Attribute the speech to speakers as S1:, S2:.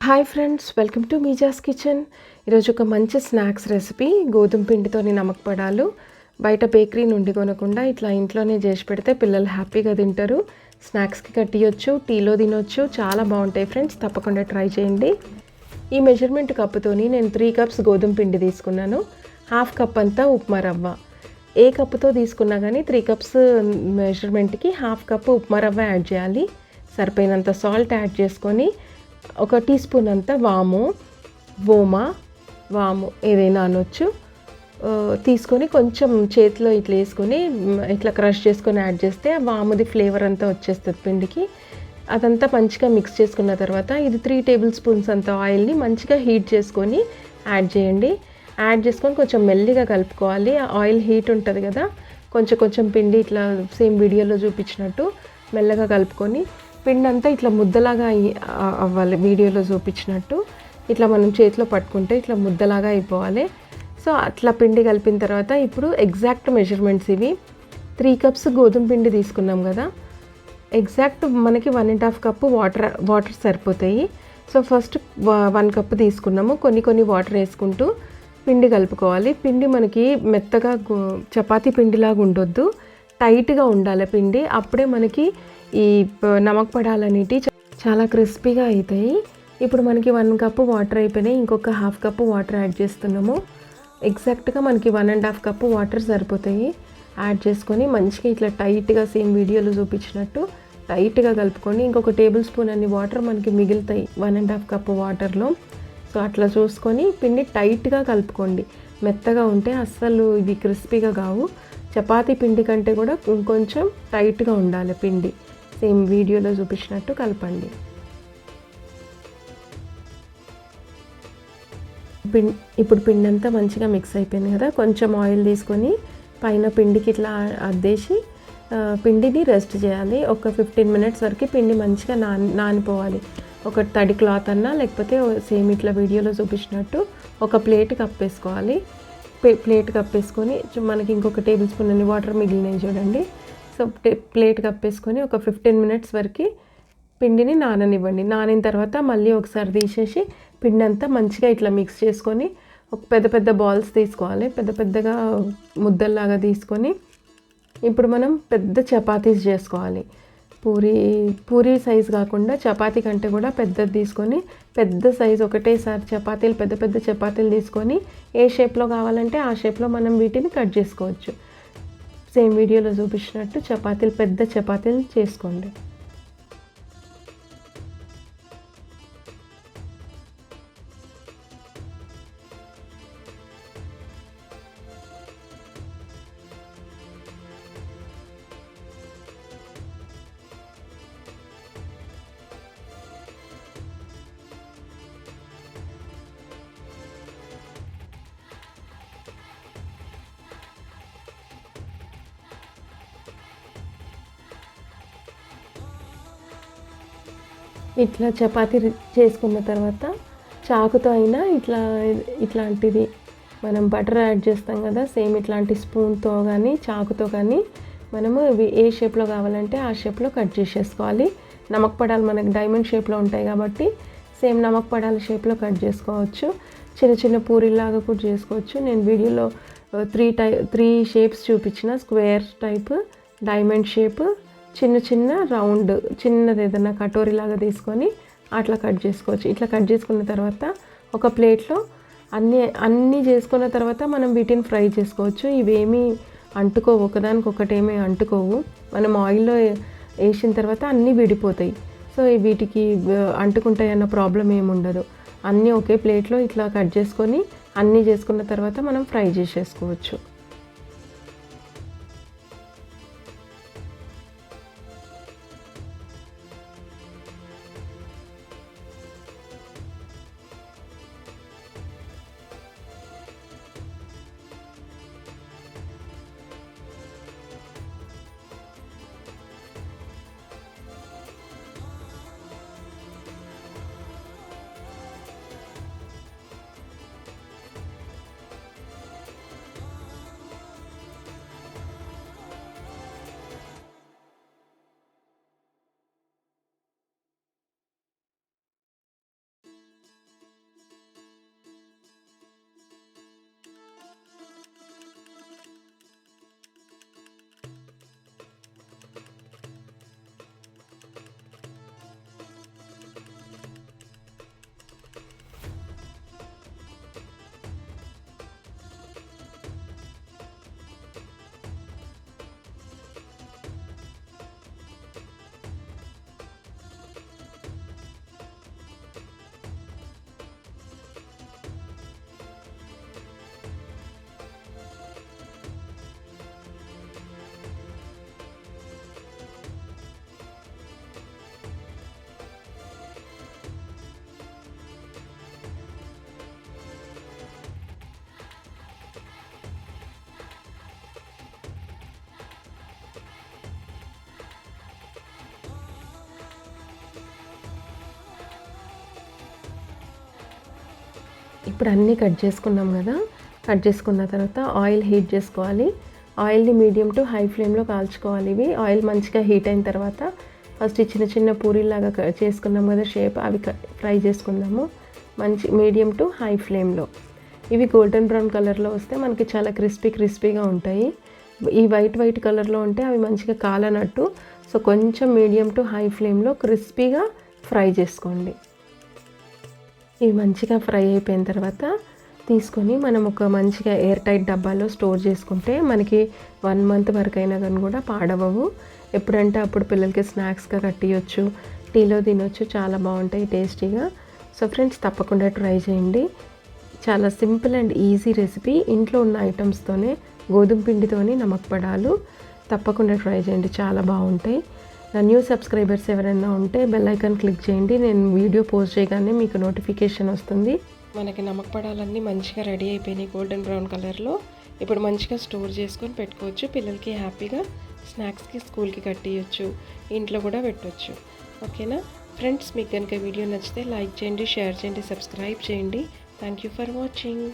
S1: Hi friends welcome to మీజాస్ kitchen ఈరోజు ఒక మంచి స్నాక్స్ రెసిపీ గోధుమ పిండితోని నమక్ పడాలు బయట బేకరీ నుండి కొనకుండా ఇట్లా ఇంట్లోనే చేసి పెడితే పిల్లలు హ్యాపీగా తింటారు. స్నాక్స్కి కట్టియొచ్చు టీలో తినొచ్చు చాలా బాగుంటాయి ఫ్రెండ్స్ తప్పకుండా ట్రై చేయండి. ఈ మెజర్మెంట్ కప్పుతోని నేను త్రీ కప్స్ గోధుమ పిండి తీసుకున్నాను. హాఫ్ కప్ అంతా ఉప్మా రవ్వ. ఏ కప్పుతో తీసుకున్నా కానీ three cups మెజర్మెంట్కి half cup upma rava add చేయాలి. సరిపోయినంత సాల్ట్ యాడ్ చేసుకొని ఒక టీ స్పూన్ అంతా వాము వోమా వాము ఏదైనా అనొచ్చు. తీసుకొని కొంచెం చేతిలో ఇట్లా వేసుకొని ఇట్లా క్రష్ చేసుకొని యాడ్ చేస్తే వాముది ఫ్లేవర్ అంతా వచ్చేస్తుంది పిండికి. అదంతా మంచిగా మిక్స్ చేసుకున్న తర్వాత ఇది త్రీ టేబుల్ స్పూన్స్ అంత ఆయిల్ని మంచిగా హీట్ చేసుకొని యాడ్ చేయండి. యాడ్ చేసుకొని కొంచెం మెల్లిగా కలుపుకోవాలి. ఆయిల్ హీట్ ఉంటుంది కదా కొంచెం కొంచెం పిండి ఇట్లా సేమ్ వీడియోలో చూపించినట్టు మెల్లగా కలుపుకొని పిండి అంతా ఇట్లా ముద్దలాగా అయ్యి- అవ్వాలి. వీడియోలో చూపించినట్టు. ఇట్లా మనం చేతిలో పట్టుకుంటే ఇట్లా ముద్దలాగా అయిపోవాలి. సో అట్లా పిండి కలిపిన తర్వాత ఇప్పుడు ఎగ్జాక్ట్ మెజర్మెంట్స్ ఇవి. త్రీ కప్స్ గోధుమ పిండి తీసుకున్నాం కదా. ఎగ్జాక్ట్ మనకి one and half cup water water సరిపోతాయి. సో ఫస్ట్ వన్ కప్ తీసుకున్నాము. కొన్ని కొన్ని వాటర్ వేసుకుంటూ పిండి కలుపుకోవాలి. పిండి మనకి మెత్తగా చపాతీ పిండిలాగా ఉండొద్దు. టైట్గా ఉండాలి పిండి. అప్పుడే మనకి ఈ ప- నమక్ పడాలనేటి చాలా క్రిస్పీగా అవుతాయి ఇప్పుడు మనకి వన్ కప్పు వాటర్ అయిపోయినాయి. ఇంకొక హాఫ్ కప్పు వాటర్ యాడ్ చేస్తున్నాము. ఎగ్జాక్ట్గా మనకి one and half cup water సరిపోతాయి. యాడ్ చేసుకొని మంచిగా ఇట్లా టైట్గా సేమ్ వీడియోలో చూపించినట్టు టైట్గా కలుపుకొని ఇంకొక టేబుల్ స్పూన్ అన్ని వాటర్ మనకి మిగులుతాయి వన్ అండ్ హాఫ్ కప్పు వాటర్లో. సో అట్లా చూసుకొని పిండి టైట్గా కలుపుకోండి. మెత్తగా ఉంటే అస్సలు ఇవి క్రిస్పీగా కావు. చపాతీ పిండి కంటే కూడా ఇంకొంచెం టైట్గా ఉండాలి పిండి. సేమ్ వీడియోలో చూపించినట్టు కలపండి. పిండి ఇప్పుడు పిండి అంతా మంచిగా మిక్స్ అయిపోయింది కదా కొంచెం ఆయిల్ తీసుకొని పైన పిండికి ఇట్లా అద్దేసి పిండిని రెస్ట్ చేయాలి. ఒక ఫిఫ్టీన్ మినిట్స్ వరకు పిండి మంచిగా నాని నానిపోవాలి. ఒక తడి క్లాత్ అన్నా లేకపోతే సేమ్ ఇట్లా వీడియోలో చూపించినట్టు ఒక ప్లేట్ కప్పేసుకోవాలి. ప్లేట్ కప్పేసుకొని మనకి ఇంకొక టేబుల్ స్పూన్ అన్ని వాటర్ మిగిలినాయి చూడండి. సో ప్లేట్ కప్పేసుకొని ఒక ఫిఫ్టీన్ మినిట్స్ వరకు పిండిని నాననివ్వండి. నానిన తర్వాత మళ్ళీ ఒకసారి తీసేసి పిండి అంతా మంచిగా ఇట్లా మిక్స్ చేసుకొని ఒక పెద్ద పెద్ద బాల్స్ తీసుకోవాలి. పెద్ద పెద్దగా ముద్దల్లాగా తీసుకొని ఇప్పుడు మనం పెద్ద చపాతీస్ చేసుకోవాలి. పూరి పూరి సైజ్ కాకుండా చపాతీ కంటే కూడా పెద్దది తీసుకొని పెద్ద సైజ్ ఒకటేసారి చపాతీలు పెద్ద పెద్ద చపాతీలు తీసుకొని ఏ షేప్లో కావాలంటే ఆ షేప్లో మనం వీటిని కట్ చేసుకోవచ్చు. సేమ్ వీడియోలో చూపించినట్టు చపాతీలు పెద్ద చపాతీలు చేసుకోండి. ఇట్లా చపాతి చేసుకున్న తర్వాత చాకుతో అయినా ఇట్లా ఇట్లాంటిది. మనం బటర్ యాడ్ చేస్తాం కదా సేమ్ ఇట్లాంటి స్పూన్తో కానీ చాకుతో కానీ మనము ఇవి ఏ షేప్లో కావాలంటే ఆ షేప్లో కట్ చేసేసుకోవాలి. నమక్ పడాలు మనకి డైమండ్ షేప్లో ఉంటాయి కాబట్టి సేమ్ నమక్ పడాల షేప్లో కట్ చేసుకోవచ్చు. చిన్న చిన్న పూరిలాగా కూడా చేసుకోవచ్చు. నేను వీడియోలో త్రీ టై త్రీ షేప్స్ చూపించిన స్క్వేర్ టైప్ డైమండ్ షేప్ చిన్న చిన్న రౌండ్ చిన్నది ఏదైనా కటోరీలాగా తీసుకొని అట్లా కట్ చేసుకోవచ్చు. ఇట్లా కట్ చేసుకున్న తర్వాత ఒక ప్లేట్లో అన్నీ అన్నీ చేసుకున్న తర్వాత మనం వీటిని ఫ్రై చేసుకోవచ్చు. ఇవేమీ అంటుకోవు. ఒకదానికి ఒకటేమీ అంటుకోవు. మనం ఆయిల్లో వేసిన తర్వాత అన్నీ విడిపోతాయి. సో వీటికి అంటుకుంటాయి అన్న ప్రాబ్లం ఏముండదు అన్నీ ఒకే ప్లేట్లో ఇట్లా కట్ చేసుకొని అన్నీ చేసుకున్న తర్వాత మనం ఫ్రై చేసేసుకోవచ్చు. ఇప్పుడు అన్నీ కట్ చేసుకున్నాం కదా. కట్ చేసుకున్న తర్వాత ఆయిల్ హీట్ చేసుకోవాలి. ఆయిల్ని మీడియం టు హై ఫ్లేమ్లో కాల్చుకోవాలి ఇవి. ఆయిల్ మంచిగా హీట్ అయిన తర్వాత ఫస్ట్ చిన్న చిన్న పూరీలాగా చేసుకున్నాం కదా షేప్ అవి ఫ్రై చేసుకుందాము. మంచి మీడియం టు హై ఫ్లేమ్లో. ఇవి గోల్డెన్ బ్రౌన్ కలర్లో వస్తే మనకి చాలా క్రిస్పీ క్రిస్పీగా ఉంటాయి. ఈ వైట్ వైట్ కలర్లో ఉంటే అవి మంచిగా కాలనట్టు. సో కొంచెం మీడియం టు హై ఫ్లేమ్లో క్రిస్పీగా ఫ్రై చేసుకోండి. ఇవి మంచిగా ఫ్రై అయిపోయిన తర్వాత తీసుకొని మనం ఒక మంచిగా ఎయిర్ టైట్ డబ్బాలో స్టోర్ చేసుకుంటే మనకి వన్ మంత్ వరకు అయినా కానీ కూడా పాడవవు. ఎప్పుడంటే అప్పుడు పిల్లలకి స్నాక్స్గా కట్టియొచ్చు టీలో తినొచ్చు చాలా బాగుంటాయి టేస్టీగా. సో ఫ్రెండ్స్ తప్పకుండా ట్రై చేయండి. చాలా సింపుల్ అండ్ ఈజీ రెసిపీ. ఇంట్లో ఉన్న ఐటమ్స్తోనే గోధుమ పిండితోనే నమక్ పడాలు తప్పకుండా ట్రై చేయండి చాలా బాగుంటాయి. నా న్యూ సబ్స్క్రైబర్స్ ఎవరైనా ఉంటే బెల్ ఐకాన్ క్లిక్ చేయండి. నేను వీడియో పోస్ట్ చేయగానే మీకు నోటిఫికేషన్ వస్తుంది. మనకి నమ్మకపడాలన్నీ మంచిగా రెడీ అయిపోయినాయి గోల్డెన్ బ్రౌన్ కలర్లో ఇప్పుడు మంచిగా స్టోర్ చేసుకొని పెట్టుకోవచ్చు. పిల్లలకి హ్యాపీగా స్నాక్స్కి స్కూల్కి కట్టేయచ్చు. ఇంట్లో కూడా పెట్టవచ్చు ఓకేనా ఫ్రెండ్స్ మీకు కనుక వీడియో నచ్చితే లైక్ చేయండి షేర్ చేయండి సబ్స్క్రైబ్ చేయండి. Thank you for watching